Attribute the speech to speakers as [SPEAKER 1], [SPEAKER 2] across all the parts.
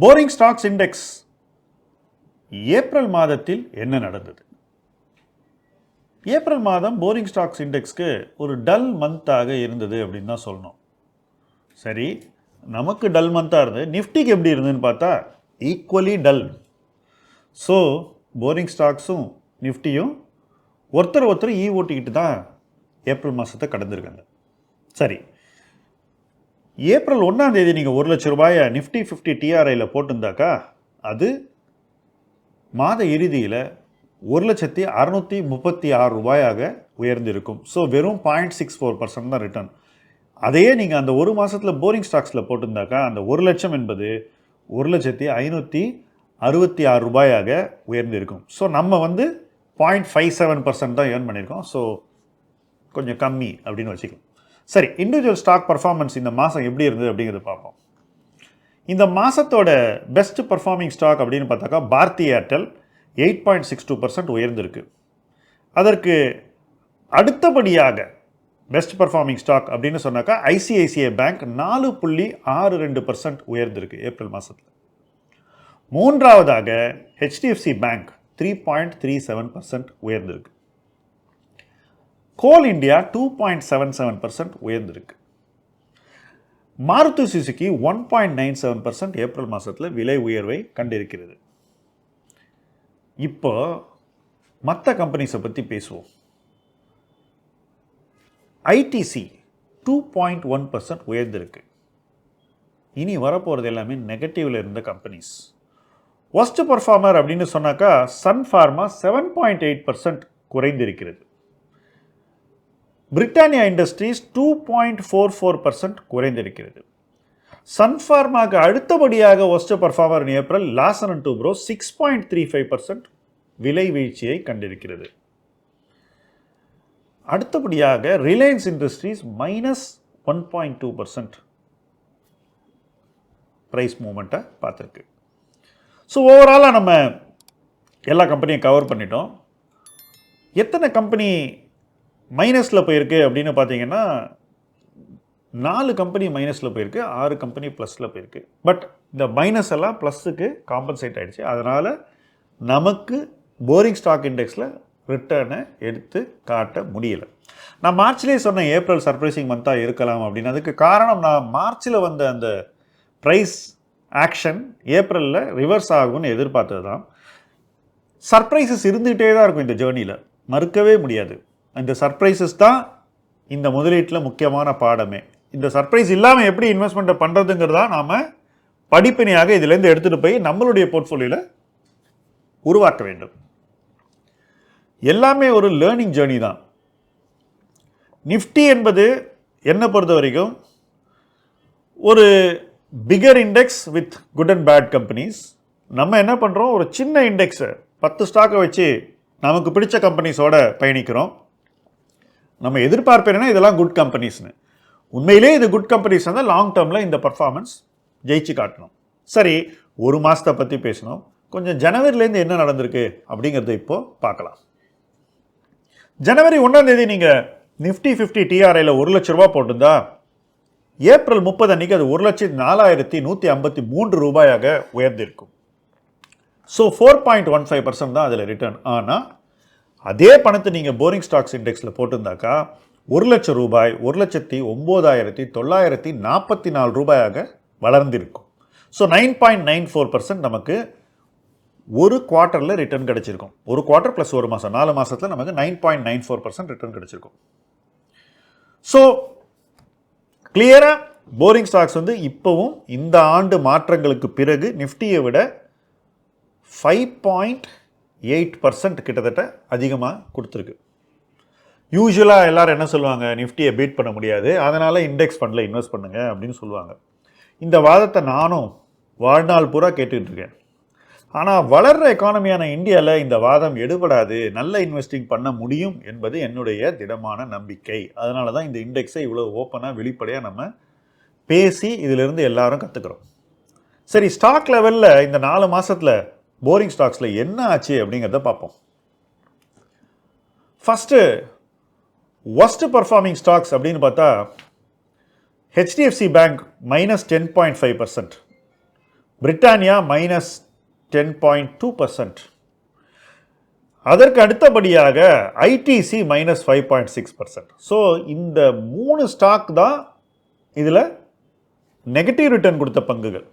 [SPEAKER 1] Boring stocks index April மாதத்தில் என்ன நடந்தது? ஏப்ரல் மாதம் போரிங் ஸ்டாக்ஸ் இண்டெக்ஸ்க்கு ஒரு டல் மந்த்தாக இருந்தது அப்படின்னு தான் சொல்லணும். சரி நமக்கு டல் மந்தாக இருந்தது. நிஃப்டிக்கு எப்படி இருந்ததுன்னு பார்த்தா ஈக்குவலி டல் ஸோ போரிங் ஸ்டாக்ஸும் நிஃப்டியும் ஒருத்தர் ஒருத்தர் ஈ ஓட்டிக்கிட்டு தான் ஏப்ரல் மாதத்தை கடந்திருக்காங்க. சரி ஏப்ரல் ஒன்றாம் தேதி நீங்கள் ஒரு லட்ச ரூபாயை நிஃப்டி ஃபிஃப்டி டிஆர்ஐயில் போட்டிருந்தாக்கா அது மாத இறுதியில் ஒரு லட்சத்தி அறநூற்றி முப்பத்தி ஆறு ரூபாயாக உயர்ந்திருக்கும். ஸோ வெறும் பாயிண்ட் சிக்ஸ் ஃபோர் பர்சன்ட் தான் ரிட்டர்ன் அதையே நீங்கள் அந்த ஒரு மாதத்தில் போரிங் ஸ்டாக்ஸில் போட்டிருந்தாக்கா அந்த ஒரு லட்சம் என்பது ஒரு லட்சத்தி ஐநூற்றி அறுபத்தி ஆறு ரூபாயாக உயர்ந்திருக்கும். ஸோ நம்ம வந்து பாயிண்ட் ஃபைவ் செவன் பர்சன்ட் தான் ஏர்ன் பண்ணியிருக்கோம். ஸோ கொஞ்சம் கம்மி அப்படின்னு வச்சுக்கலாம். சரி இண்டிவிஜுவல் ஸ்டாக் பர்ஃபார்மன்ஸ் இந்த மாதம் எப்படி இருந்தது அப்படிங்கிறத பார்ப்போம். இந்த மாதத்தோட பெஸ்ட் பர்ஃபார்மிங் ஸ்டாக் அப்படின்னு பார்த்தாக்கா Bharti Airtel eight point six two percent உயர்ந்திருக்கு. அதற்கு அடுத்தபடியாக பெஸ்ட் பர்ஃபார்மிங் ஸ்டாக் அப்படின்னு சொன்னாக்கா ஐசிஐசிஐ பேங்க் நாலு புள்ளி ஆறு ரெண்டு பர்சன்ட் உயர்ந்திருக்கு ஏப்ரல் மாதத்தில் மூன்றாவதாக HDFC bank three point three seven percent உயர்ந்திருக்கு. Coal India two point seven seven percent உயர்ந்திருக்கு. Maruti Suzuki one point nine seven percent April மாதத்தில் விலை உயர்வை கண்டிருக்கிறது. இப்போ மற்ற கம்பெனிஸை பற்றி பேசுவோம். ITC two point one percent உயர்ந்திருக்கு. இனி வரப்போகிறது எல்லாமே நெகட்டிவில் இருந்த கம்பெனிஸ் ஒஸ்ட் பர்ஃபார்மர் அப்படின்னு சொன்னாக்கா Sun Pharma seven point eight percent குறைந்திருக்கிறது. Britannia Industries two point four four percent குறைந்திருக்கிறது. சன்ஃபார்மாக்கு அடுத்தபடியாக worst performer in April Larsen and Toubro six point three five percent விலை வீழ்ச்சியை கண்டிருக்கிறது. அடுத்தபடியாக Reliance Industries minus one point two percent price மூமெண்ட்டை பார்த்துருக்கு. ஸோ ஓவராலாக நம்ம எல்லா கம்பெனியும் கவர் பண்ணிட்டோம். எத்தனை கம்பெனி மைனஸில் போயிருக்கு அப்படின்னு பார்த்தீங்கன்னா நாலு கம்பெனி மைனஸில் போயிருக்கு ஆறு கம்பெனி ப்ளஸில் போயிருக்கு. பட் இந்த மைனஸ் எல்லாம் ப்ளஸுக்கு காம்பன்சேட் ஆகிடுச்சு அதனால் நமக்கு போரிங் ஸ்டாக் இண்டெக்ஸில் ரிட்டர்னை எடுத்து காட்ட முடியல. நான் மார்ச்லேயே சொன்னேன் ஏப்ரல் சர்ப்ரைசிங் மந்த்தாக இருக்கலாம் அப்படின்னு. அதுக்கு காரணம் நான் மார்ச்சில் வந்த அந்த ப்ரைஸ் ஆக்ஷன் ஏப்ரலில் ரிவர்ஸ் ஆகும்னு எதிர்பார்த்தது தான் சர்ப்ரைசஸ் இருந்துகிட்டே தான் இருக்கும் இந்த ஜேர்னியில் மறுக்கவே முடியாது. இந்த சர்ப்ரைசஸ் தான் இந்த முதலீட்டில் முக்கியமான பாடமே. இந்த சர்ப்ரைஸ் இல்லாமல் எப்படி இன்வெஸ்ட்மெண்ட்டை பண்ணுறதுங்கிறதா நாம் படிப்பினையாக இதிலேருந்து எடுத்துகிட்டு போய் நம்மளுடைய போர்ட்ஃபோலியோவில் உருவாக்க வேண்டும். எல்லாமே ஒரு லேர்னிங் ஜேர்னி தான். நிஃப்டி என்பது என்னை பொறுத்த வரைக்கும் ஒரு bigger index with good and bad companies நம்ம என்ன பண்ணுறோம் ஒரு சின்ன இண்டெக்ஸை பத்து ஸ்டாக்கை வச்சு நமக்கு பிடிச்ச கம்பெனிஸோட பயணிக்கிறோம். நம்ம எதிர்பார்ப்பு என்னன்னா இதெல்லாம் குட் கம்பெனிஸ்னு உண்மையிலே இது குட் கம்பெனிஸ் இருந்தால் லாங் டேர்மில் இந்த பர்ஃபார்மன்ஸ் ஜெயிச்சு காட்டணும். சரி ஒரு மாதத்தை பற்றி பேசணும். கொஞ்சம் ஜனவரிலேருந்து என்ன நடந்திருக்கு அப்படிங்கிறத இப்போது பார்க்கலாம். ஜனவரி ஒன்றாம் தேதி நீங்கள் நிஃப்டி ஃபிஃப்டி டிஆர்ஐயில் ஒரு லட்ச ரூபா போட்டிருந்தா ஏப்ரல் முப்பது அன்னைக்கு அது ஒரு லட்சத்தி நாலாயிரத்தி நூற்றி ஐம்பத்தி மூன்று ரூபாயாக உயர்ந்திருக்கும். So four point one five percent தான் அதில் ரிட்டர்ன் ஆனால் அதே பணத்தை நீங்கள் போரிங் ஸ்டாக்ஸ் இண்டெக்ஸில் போட்டிருந்தாக்கா ஒரு லட்சம் ரூபாய் ஒரு லட்சத்தி ஒம்போதாயிரத்தி தொள்ளாயிரத்தி நாற்பத்தி நாலு ரூபாயாக வளர்ந்திருக்கும். So nine point nine four percent நமக்கு ஒரு குவார்ட்டரில் ரிட்டர்ன் கிடச்சிருக்கும். ஒரு குவார்ட்டர் ப்ளஸ் ஒரு மாதம் நாலு மாதத்தில் நமக்கு nine point nine four percent return கிடச்சிருக்கும். ஸோ கிளியராக போரிங் ஸ்டாக்ஸ் வந்து இப்போவும் இந்த ஆண்டு மாற்றங்களுக்கு பிறகு நிஃப்டியை விட ஃபைவ் பாயிண்ட் எயிட் பர்சன்ட் கிட்டத்தட்ட அதிகமாக கொடுத்துருக்கு. யூஸ்வலாக எல்லோரும் என்ன சொல்லுவாங்க? நிஃப்டியை பீட் பண்ண முடியாது. அதனால் இண்டெக்ஸ் ஃபண்டில் இன்வெஸ்ட் பண்ணுங்க அப்படின்னு சொல்லுவாங்க. இந்த வாதத்தை நானும் வாழ்நாள் பூரா கேட்டுக்கிட்டு இருக்கேன். ஆனால் வளர்கிற எக்கானமியான இந்தியாவில் இந்த வாதம் எடுபடாது. நல்ல இன்வெஸ்டிங் பண்ண முடியும் என்பது என்னுடைய திடமான நம்பிக்கை. அதனால தான் இந்த இண்டெக்ஸை இவ்வளோ ஓப்பனாக வெளிப்படையாக நம்ம பேசி இதிலிருந்து எல்லாரும் கற்றுக்குறோம் சரி ஸ்டாக் லெவலில் இந்த நாலு மாதத்தில் போரிங் ஸ்டாக்ஸில் என்ன ஆச்சு அப்படிங்கிறத பார்ப்போம். ஃபஸ்ட்டு ஒஸ்ட் பர்ஃபார்மிங் ஸ்டாக்ஸ் அப்படின்னு பார்த்தா HDFC bank minus ten point five percent Britannia minus ten point two percent அதற்கு அடுத்தபடியாக ITC minus five point six percent so இந்த மூணு ஸ்டாக் தான் இதில் நெகட்டிவ் ரிட்டர்ன் கொடுத்த பங்குகள்.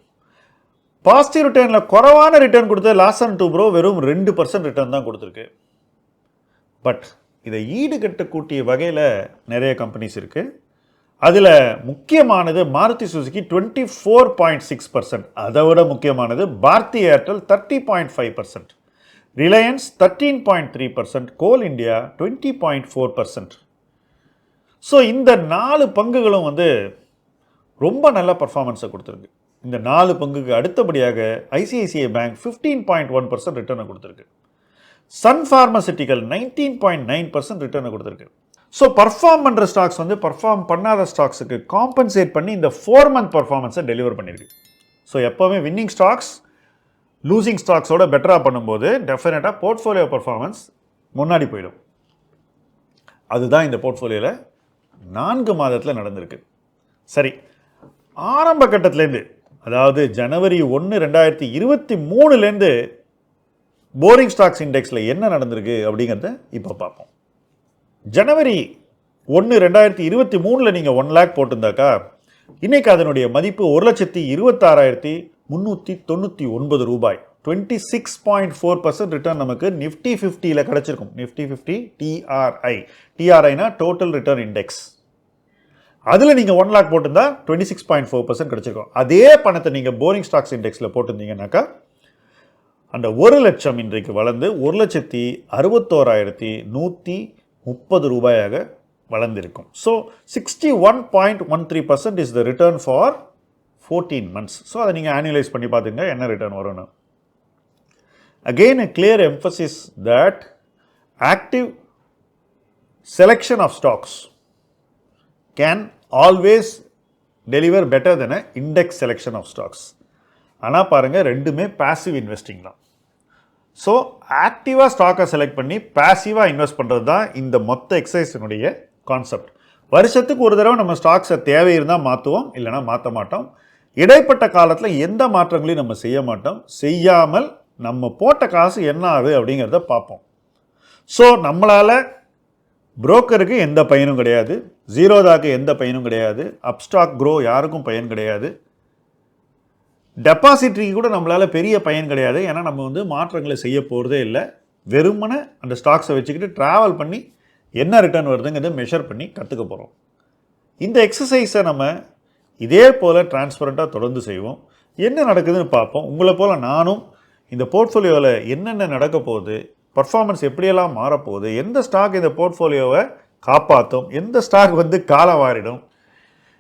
[SPEAKER 1] பாசிட்டிவ் ரிட்டர்னில் குறவான ரிட்டர்ன் கொடுத்த லாஸ் அண்ட் டூ ப்ரோ வெறும் ரெண்டு பர்சன்ட் ரிட்டர்ன் தான் கொடுத்துருக்கு. பட் இதை ஈடுகட்ட கூட்டிய வகையில் நிறைய கம்பெனிஸ் இருக்குது அதில் முக்கியமானது Maruti Suzuki twenty four point six percent அதை விட முக்கியமானது Bharti Airtel thirty point five percent Reliance thirteen point three percent Coal India twenty point four percent so இந்த நாலு பங்குகளும் வந்து ரொம்ப நல்ல பர்ஃபார்மன்ஸை கொடுத்துருக்கு. இந்த நாலு பங்குக்கு அடுத்தபடியாக ICICI bank fifteen point one percent ரிட்டர்னை கொடுத்துருக்கு. Sun Pharmaceutical nineteen point nine percent ரிட்டர்னை கொடுத்துருக்கு. ஸோ பர்ஃபார்ம் பண்ணுற ஸ்டாக்ஸ் வந்து பர்ஃபார்ம் பண்ணாத ஸ்டாக்ஸுக்கு காம்பன்சேட் பண்ணி இந்த ஃபோர் மந்த் பர்ஃபார்மன்ஸை டெலிவர் பண்ணியிருக்கு ஸோ எப்போவுமே வின்னிங் ஸ்டாக்ஸ் லூசிங் ஸ்டாக்ஸோட பெட்டராக பண்ணும்போது டெஃபினட்டாக போர்ட்ஃபோலியோ பர்ஃபார்மன்ஸ் முன்னாடி போயிடும். அதுதான் இந்த போர்ட்ஃபோலியோவில் நான்கு மாதத்தில் நடந்திருக்கு. சரி ஆரம்ப கட்டத்திலேருந்து அதாவது ஜனவரி ஒன்று ரெண்டாயிரத்தி இருபத்தி மூணுலேருந்து போரிங் ஸ்டாக்ஸ் இண்டெக்ஸில் என்ன நடந்திருக்கு அப்படிங்கிறத இப்போ பார்ப்போம். ஜனவரி ஒன்று ரெண்டாயிரத்தி இருபத்தி மூணில் நீங்கள் ஒன் லேக் போட்டிருந்தாக்கா இன்றைக்கு அதனுடைய மதிப்பு ஒரு லட்சத்தி இருபத்தாறாயிரத்தி முந்நூற்றி தொண்ணூற்றி ஒன்பது ரூபாய். Twenty six point four percent return நமக்கு நிஃப்டி ஃபிஃப்டியில் கிடச்சிருக்கும். நிஃப்டி ஃபிஃப்டி டிஆர்ஐ டிஆர்ஐனா டோட்டல் ரிட்டர்ன் இண்டெக்ஸ் அதில் நீங்கள் ஒன் லேக் போட்டிருந்தா twenty six point four percent கிடச்சிருக்கும். அதே பணத்தை நீங்கள் போரிங் ஸ்டாக்ஸ் இண்டெக்ஸில் போட்டிருந்தீங்கன்னாக்கா அந்த ஒரு லட்சம் இன்றைக்கு வளர்ந்து ஒரு லட்சத்தி அறுபத்தோராயிரத்தி நூற்றி முப்பது ரூபாயாக வளர்ந்திருக்கும். So sixty one point one three percent is the return for fourteen months so அதை நீங்கள் ஆனுவலைஸ் பண்ணி பார்த்துங்க என்ன ரிட்டர்ன் வரும்னு. Again a clear emphasis that active selection of stocks can always deliver better then a index selection of stocks ஆனால் பாருங்கள் ரெண்டுமே passive investing தான். ஸோ ஆக்டிவாக ஸ்டாக்கை செலக்ட் பண்ணி பேசிவாக இன்வெஸ்ட் பண்ணுறது தான் இந்த மொத்த எக்ஸசைஸினுடைய கான்செப்ட் வருஷத்துக்கு ஒரு தடவை நம்ம ஸ்டாக்ஸை தேவை இருந்தால் மாற்றுவோம் இல்லைனா மாற்ற மாட்டோம். இடைப்பட்ட காலத்தில் எந்த மாற்றங்களையும் நம்ம செய்ய மாட்டோம். செய்யாமல் நம்ம போட்ட காசு என்ன ஆகுது அப்படிங்கிறத பார்ப்போம். ஸோ நம்மளால் புரோக்கருக்கு எந்த பயனும் கிடையாது. ஜீரோதாக்கு எந்த பயனும் கிடையாது. அப்ஸ்டாக் க்ரோ யாருக்கும் பயன் கிடையாது. டெபாசிட்ரிக்கு கூட நம்மளால் பெரிய பயன் கிடையாது. ஏன்னா நம்ம வந்து மாற்றங்களை செய்ய போகிறதே இல்லை. வெறுமனே அந்த ஸ்டாக்ஸை வச்சுக்கிட்டு ட்ராவல் பண்ணி என்ன ரிட்டர்ன் வருதுங்கிறத மெஷர் பண்ணி கற்றுக்க போகிறோம் இந்த எக்ஸசைஸை நம்ம இதே போல் டிரான்ஸ்பரண்ட்டாக தொடர்ந்து செய்வோம். என்ன நடக்குதுன்னு பார்ப்போம். உங்களை போல் நானும் இந்த போர்ட்ஃபோலியோவில் என்னென்ன நடக்க போகுது பர்ஃபார்மன்ஸ் எப்படியெல்லாம் மாறப்போகுது? எந்த ஸ்டாக் இந்த போர்ட்ஃபோலியோவை காப்பாற்றும் எந்த ஸ்டாக் வந்து காலம் வாரிடும்?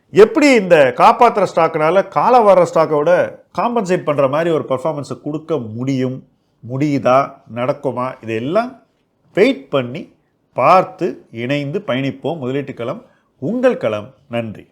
[SPEAKER 1] எப்படி இந்த காப்பாற்றுற ஸ்டாக்குனால காலம் வர்ற ஸ்டாக்கை விட காம்பன்சேட் பண்ணுற மாதிரி ஒரு பர்ஃபார்மன்ஸை கொடுக்க முடியும்? முடியுதா? நடக்குமா? இதெல்லாம் வெயிட் பண்ணி பார்த்து இணைந்து பயணிப்போம். முதலீட்டு களம் உங்கள் களம். நன்றி.